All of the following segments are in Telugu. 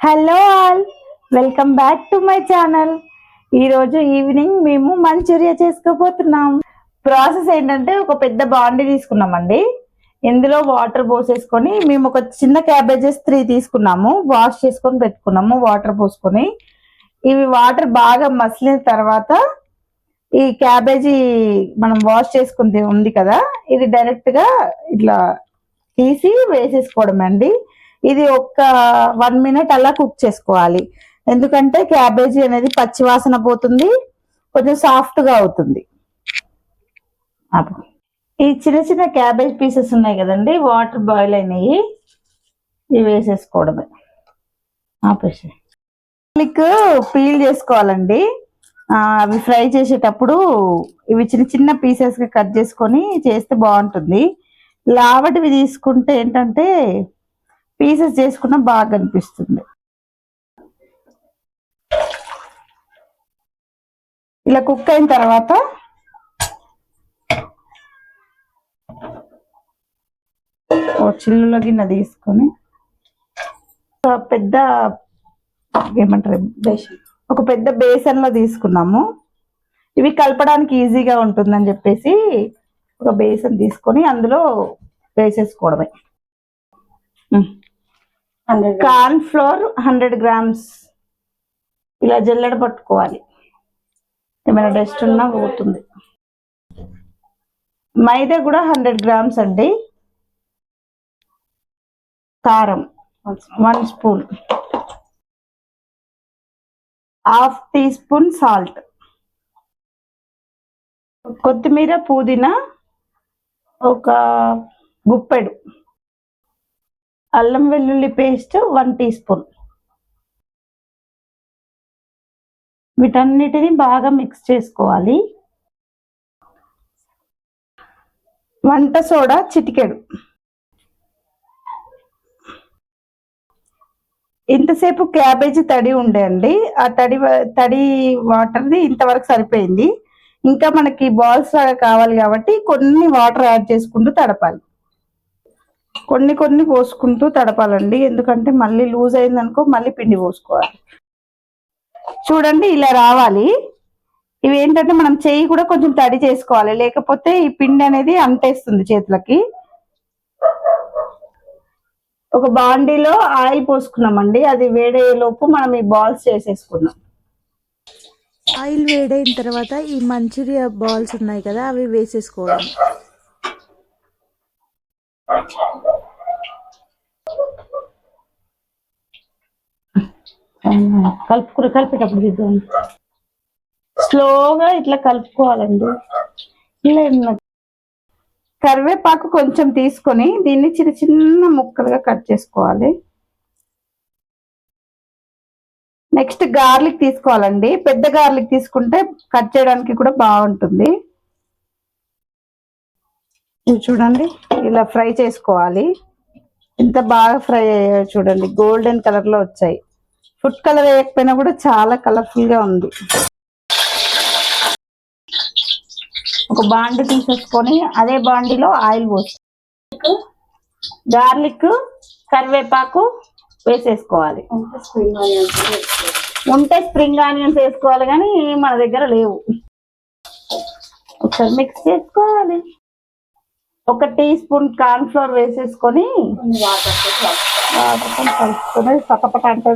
Hello all welcome back to my channel ఈరోజు ఈవినింగ్ మేము మంచూరియా చేసుకోబోతున్నాం. ప్రాసెస్ ఏంటంటే ఒక పెద్ద బాండి తీసుకున్నామండి. ఇందులో వాటర్ పోసేసుకొని మేము ఒక చిన్న క్యాబేజెస్ త్రీ తీసుకున్నాము. వాష్ చేసుకొని పెట్టుకున్నాము వాటర్ పోసుకొని. ఇవి వాటర్ బాగా మసిలిన తర్వాత ఈ క్యాబేజీ మనం వాష్ చేసుకుంది ఉంది కదా. ఇది డైరెక్ట్గా ఇట్లా తీసి వేసేసుకోవడం అండి ఇది ఒక్క వన్ మినిట్ అలా కుక్ చేసుకోవాలి. ఎందుకంటే క్యాబేజీ అనేది పచ్చివాసన పోతుంది కొంచెం సాఫ్ట్గా అవుతుంది. ఈ చిన్న చిన్న క్యాబేజ్ పీసెస్ ఉన్నాయి కదండి వాటర్ బాయిల్ అయినాయి. ఇవి వేసేసుకోవడమే. ఆపేసి మీకు పీల్ చేసుకోవాలండి. అవి ఫ్రై చేసేటప్పుడు ఇవి చిన్న చిన్న పీసెస్గా కట్ చేసుకొని చేస్తే బాగుంటుంది. లావటివి తీసుకుంటే ఏంటంటే పీసెస్ చేసుకున్న బాగా అనిపిస్తుంది. ఇలా కుక్ అయిన తర్వాత ఓ చిల్లులో గిన్నె తీసుకొని పెద్ద ఏమంటారు బేసన్ ఒక పెద్ద బేసన్లో తీసుకున్నాము. ఇవి కలపడానికి ఈజీగా ఉంటుందని చెప్పేసి ఒక బేసన్ తీసుకొని అందులో వేసేసుకోవడమే. Hundred corn flour hundred grams. ఇలా జల్లెడ పట్టుకోవాలి. ఏమైనా డస్ట్ ఉన్నా పోతుంది. మైదా కూడా హండ్రెడ్ గ్రామ్స్ అండి. కారం. One spoon. Half teaspoon salt. కొత్తిమీర పుదీనా ఒక గుప్పెడు. అల్లం వెల్లుల్లి పేస్ట్ వన్ టీ స్పూన్. వీటన్నిటిని బాగా మిక్స్ చేసుకోవాలి. వంట సోడా చిటికెడు. ఇంతసేపు క్యాబేజీ తడి ఉండేయండి ఆ తడి తడి వాటర్ది ఇంతవరకు సరిపోయింది. ఇంకా మనకి బాల్స్ లాగా కావాలి కాబట్టి కొన్ని వాటర్ యాడ్ చేసుకుంటూ తడపాలి. కొన్ని కొన్ని పోసుకుంటూ తడపాలండి. ఎందుకంటే మళ్ళీ లూజ్ అయిందనుకో మళ్ళీ పిండి పోసుకోవాలి. చూడండి ఇలా రావాలి. ఇవి ఏంటంటే మనం చెయ్యి కూడా కొంచెం తడి చేసుకోవాలి. లేకపోతే ఈ పిండి అనేది అంటేస్తుంది చేతులకి. ఒక బాండీలో ఆయిల్ పోసుకున్నామండి. అది వేడయ్యేలోపు మనం ఈ బాల్స్ చేసేసుకున్నాం ఆయిల్ వేడైన తర్వాత ఈ మంచూరియా బాల్స్ ఉన్నాయి కదా అవి వేసేసుకోవడం. కలుపుకుని కలిపేటప్పుడు దిద్దాం స్లోగా ఇట్లా కలుపుకోవాలండి. ఇలా కరివేపాకు కొంచెం తీసుకొని దీన్ని చిన్న చిన్న ముక్కలుగా కట్ చేసుకోవాలి. నెక్స్ట్ గార్లిక్ తీసుకోవాలండి. పెద్ద గార్లిక్ తీసుకుంటే కట్ చేయడానికి కూడా బాగుంటుంది. ఇవి చూడండి ఇలా ఫ్రై చేసుకోవాలి. ఎంత బాగా ఫ్రై అయ్యాయో చూడండి గోల్డెన్ కలర్లో వచ్చాయి. ఫుడ్ కలర్ వేయకపోయినా కూడా చాలా కలర్ఫుల్గా ఉంది. ఒక బాండి తీసేసుకొని అదే బాండిలో ఆయిల్ పోసి గార్లిక్ కరివేపాకు వేసేసుకోవాలి. ఉంటే స్ప్రింగ్ ఆనియన్స్ వేసుకోవాలి కానీ మన దగ్గర లేవు. ఒకసారి మిక్స్ చేసుకోవాలి. ఒక టీ స్పూన్ కార్న్ ఫ్లోర్ వేసేసుకొని వాటర్తో కలుపుకొని పక్కపక్క అంటే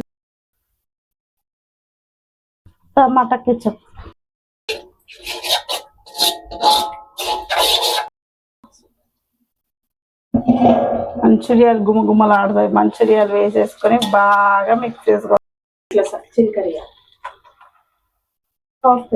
టమాటా కెచప్ మంచూరియాలు గుమగుమలు ఆడతాయి. మంచూరియాలు వేసేసుకొని బాగా మిక్స్ చేసుకోవాలి. సాఫ్ట్